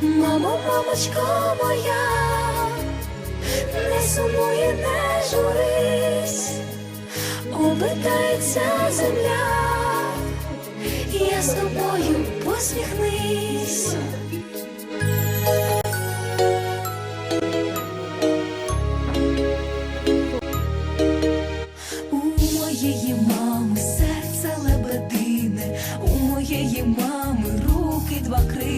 Мамо, мамочко моя, не сумуй і не журись, обертається земля, я з тобою посміхнись. Мами руки два крила,